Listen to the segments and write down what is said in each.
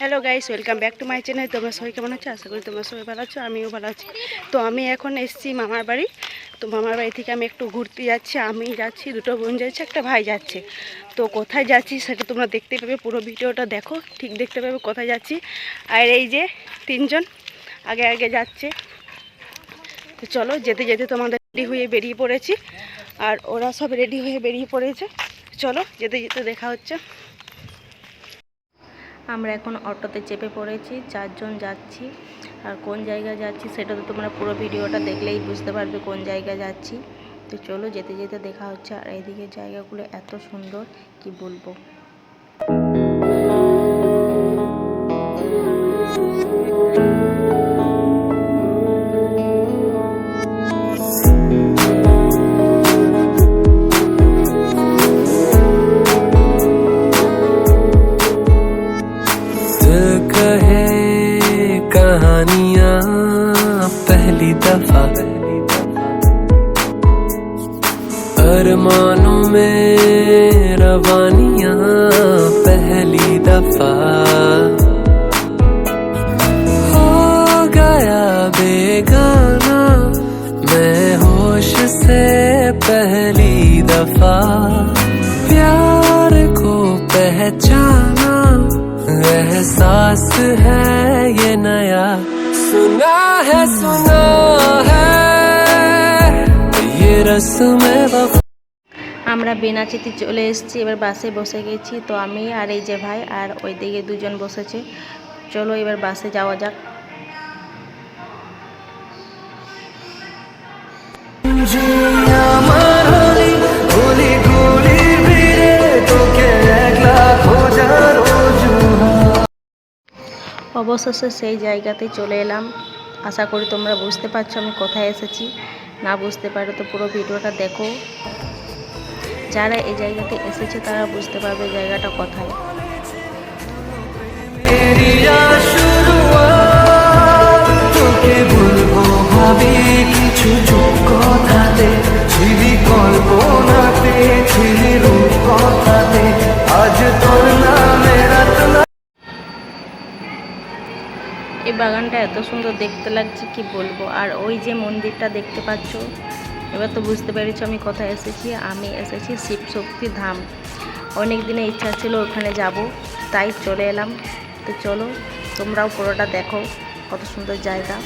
Hello guys welcome back to my channel তোমরা সবাই কেমন আছো? আশা করি তোমরা সবাই ভালো আছো, আমিও ভালো আছি। তো আমি এখন এসেছি মামার বাড়ি। তো মামার বাড়ি থেকে আমি একটু ঘুরতে যাচ্ছি, আমি যাচ্ছি, দুটো বোন যাচ্ছে, একটা ভাই যাচ্ছে। তো কোথায় যাচ্ছি সেটা তোমরা দেখতে পাবে, পুরো ভিডিওটা দেখো, ঠিক দেখতে পাবে কোথায় যাচ্ছি। আর এই যে তিনজন আগে আগে যাচ্ছে। তো চলো, যেতে যেতে তোমাদের রেডি হয়ে বেরিয়ে পড়েছি। আর ওরা সব রেডি হয়ে বেরিয়ে পড়েছে। চলো, যেতে যেতে দেখা হচ্ছে। আমরা এখন অটোতে চেপে পড়েছি, চারজন যাচ্ছি। আর কোন জায়গায় যাচ্ছি সেটা তো তোমরা পুরো ভিডিওটা দেখলেই বুঝতে পারবে কোন জায়গায় যাচ্ছি। তো চলো যেতে যেতে দেখা হচ্ছে। আর এইদিকের জায়গাগুলো এত সুন্দর, কি বলব? हो गया बेगाना। मैं होश से पहली दफ़ा प्यार को पहचाना। एहसास है ये नया। सुना है सुना है। ये रस्म वफा আমরা বেনাচিতে চলে এসেছি, এবার বাসে বসে গেছি। তো আমি আর এই যে ভাই আর ওই দিকে দুজন বসেছে। চলো এবার বাসে যাওয়া যাক। অবশেষে সেই জায়গাতে চলে এলাম। আশা করি তোমরা বুঝতে পারছ আমি কোথায় এসেছি। না বুঝতে পারো তো পুরো ভিডিওটা দেখো। যারা এই জায়গাতে এসেছে তারা বুঝতে পারবে জায়গাটা কোথায়। मेरी শুরুয়াত তোকে বলব ভাবি কিছু চুপ কথাতে ছিলি কল্পনাতে ছিলি রূপ কথাতে আজ তোর নামে এই বাগানটা এত সুন্দর দেখতে লাগছে কি বলব? আর ওই যে মন্দিরটা দেখতে পাচ্ছ এবার তো বুঝতে পেরেছ আমি কোথায় এসেছি। আমি এসেছি শিবশক্তি ধাম। অনেক দিনে ইচ্ছা ছিল ওখানে যাব, তাই চলে এলাম। তো চলো, তোমরাও পুরোটা দেখো, কত সুন্দর জায়গা।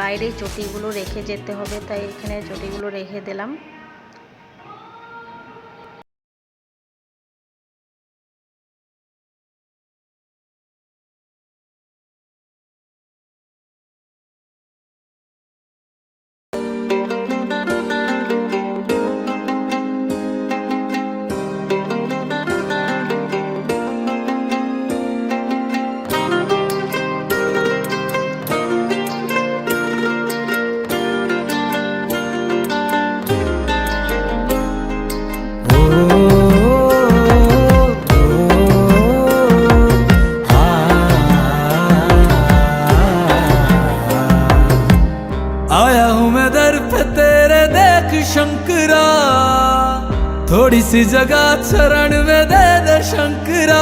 বাইরে চটিগুলো রেখে যেতে হবে তাই এখানে চটিগুলো রেখে দিলাম। थोड़ी सी जगह शरण में दे दे शंकरा।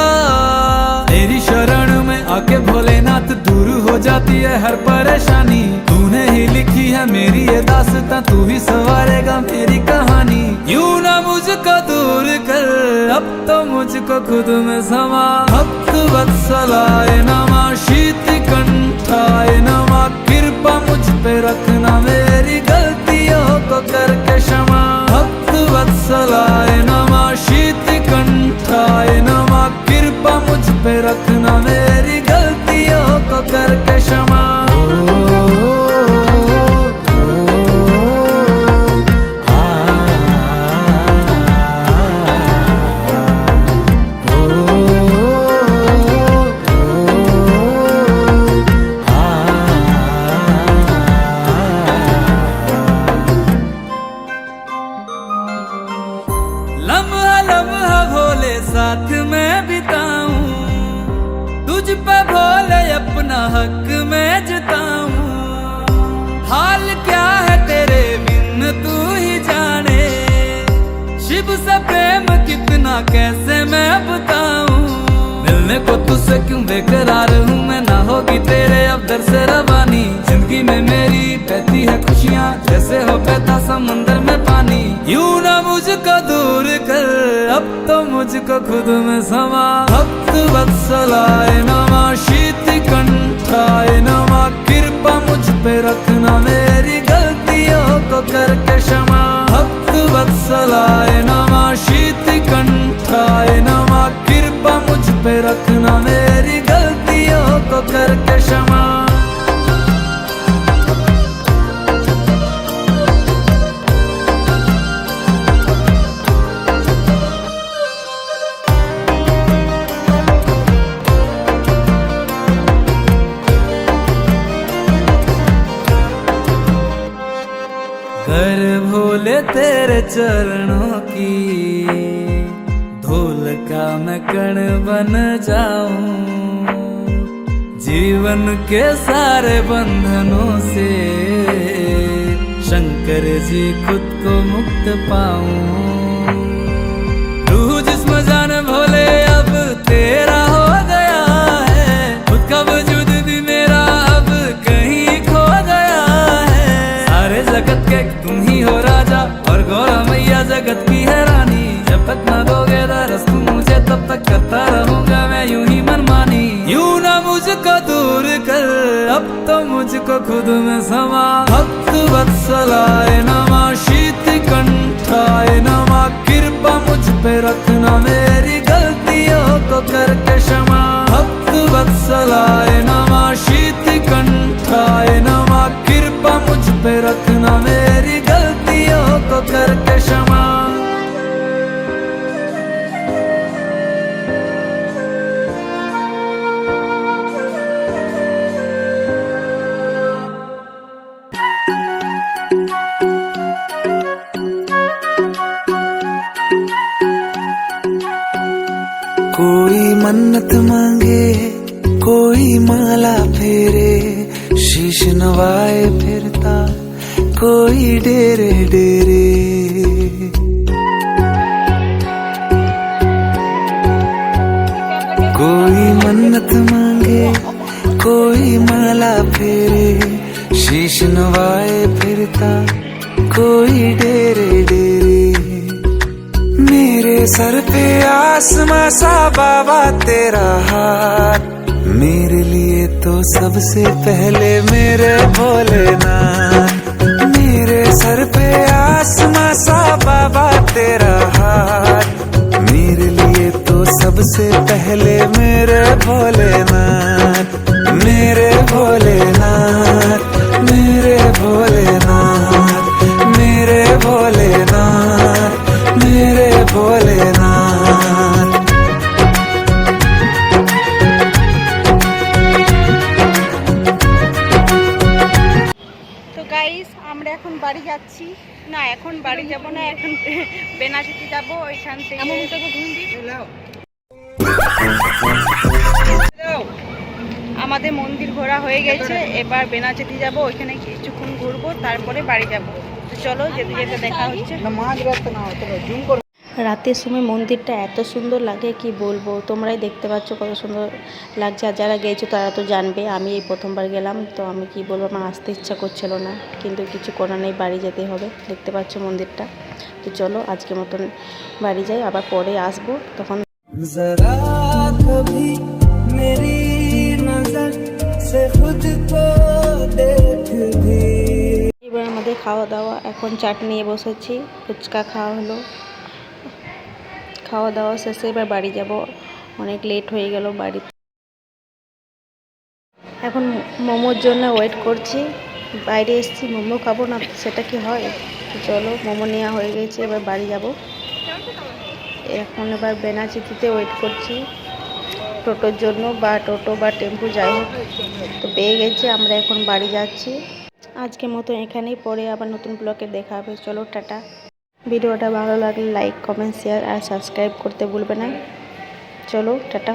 तेरी शरण में आके भोलेनाथ दूर हो जाती है हर परेशानी। तूने ही लिखी है मेरी ये दास्तां, तू ही सवारेगा मेरी कहानी। यूँ ना मुझको दूर कर, अब तो मुझको खुद में समा। भक्त वत्सलाय नमा, शीत कंठाय नमा, कृपा मुझ पे रखना मेरी गलतियों को करके क्षमा। भक्त वत्सलाय नमा ਰੱਖਣਾ ਮੇਰੀ ਗਲਤੀਆਂ ਕੋ ਕਰਕੇ हक मैं जताऊं हाल क्या है तेरे बिन, तू ही जाने। शिव से प्रेम कितना, कैसे मैं बताऊँ मिलने को तुझसे क्यों बेकरार हूँ? मैं ना होगी तेरे अब दर से रवानी। ज़िंदगी में मेरी बहती है खुशियाँ, जैसे हो बहता समंदर में पानी। यूँ ना मुझको दूर कर, अब तो मुझको खुद में समा। भक्त वत्सलाय नमा, शीत कंठाय नवा कृपा मुझ पे रखना मेरी गलतियों को करके क्षमा। भक्त वत्सलाय चरणों की। धूल का मैं कण बन जाऊँ। जीवन के सारे बंधनों से शंकर जी खुद को मुक्त पाऊँ। रूह जिसम जान भोले, अब तेरा हो गया है। खुद का खुद में समा भक्त वत्सलाय मन्नत मांगे, कोई माला फेरे, शीश नवाए फिरता, कोई डेरे डेरे। कोई मन्नत मांगे, कोई माला फेरे, शीश नवाए फिरता, कोई डेरे डेरे। सर पे आसमां सा बाबा तेरा हाथ। मेरे लिए तो सबसे पहले मेरे भोलेनाथ। मेरे सर पे आसमां सा बाबा तेरा हाथ। मेरे लिए तो सबसे पहले मेरे भोलेनाथ। আমাদের মন্দির ঘোরা হয়ে গেছে। এবার বেনাচিতে যাব ওইখানে কিছুক্ষণ ঘুরবো তারপরে বাড়ি যাব। তো চলো যেতে যেতে দেখা হচ্ছে। রাতের সময় মন্দিরটা এত সুন্দর লাগে কি বলব? তোমরাই দেখতে পাচ্ছ কত সুন্দর লাগছে। আর যারা গেছো তারা তো জানবে আমি এই প্রথমবার গেলাম তো আমি কি বলব আমার আসতে ইচ্ছা করছিল না। কিন্তু কিছু করার নেই বাড়ি যেতে হবে দেখতে পাচ্ছ মন্দিরটা। তো চলো আজকে মতন বাড়ি যাই আবার পরে আসব তখন এবার আমাদের খাওয়া দাওয়া এখন চাট নিয়ে বসেছি ফুচকা খাওয়া হলো। খাওয়া দাওয়া শেষে এবার বাড়ি যাব। অনেক লেট হয়ে গেল বাড়ি। এখন মোমোর জন্য ওয়েট করছি। বাইরে এসেছি, মোমো খাব না, সেটা কি হয়? চলো, মোমো নেওয়া হয়ে গেছে, এবার বাড়ি যাব। এখন এবার বেনাচিতিতে ওয়েট করছি। টোটোর জন্য বা টোটো বা টেম্পু, যাই হোক, তো পেয়ে গেছে, আমরা এখন বাড়ি যাচ্ছি। আজকের মতো এখানেই, পরে আবার নতুন ব্লকে দেখা হবে। চলো, টাটা। ভিডিওটা ভালো লাগলে লাইক কমেন্ট শেয়ার আর সাবস্ক্রাইব করতে ভুলবে না। চলো টাটা।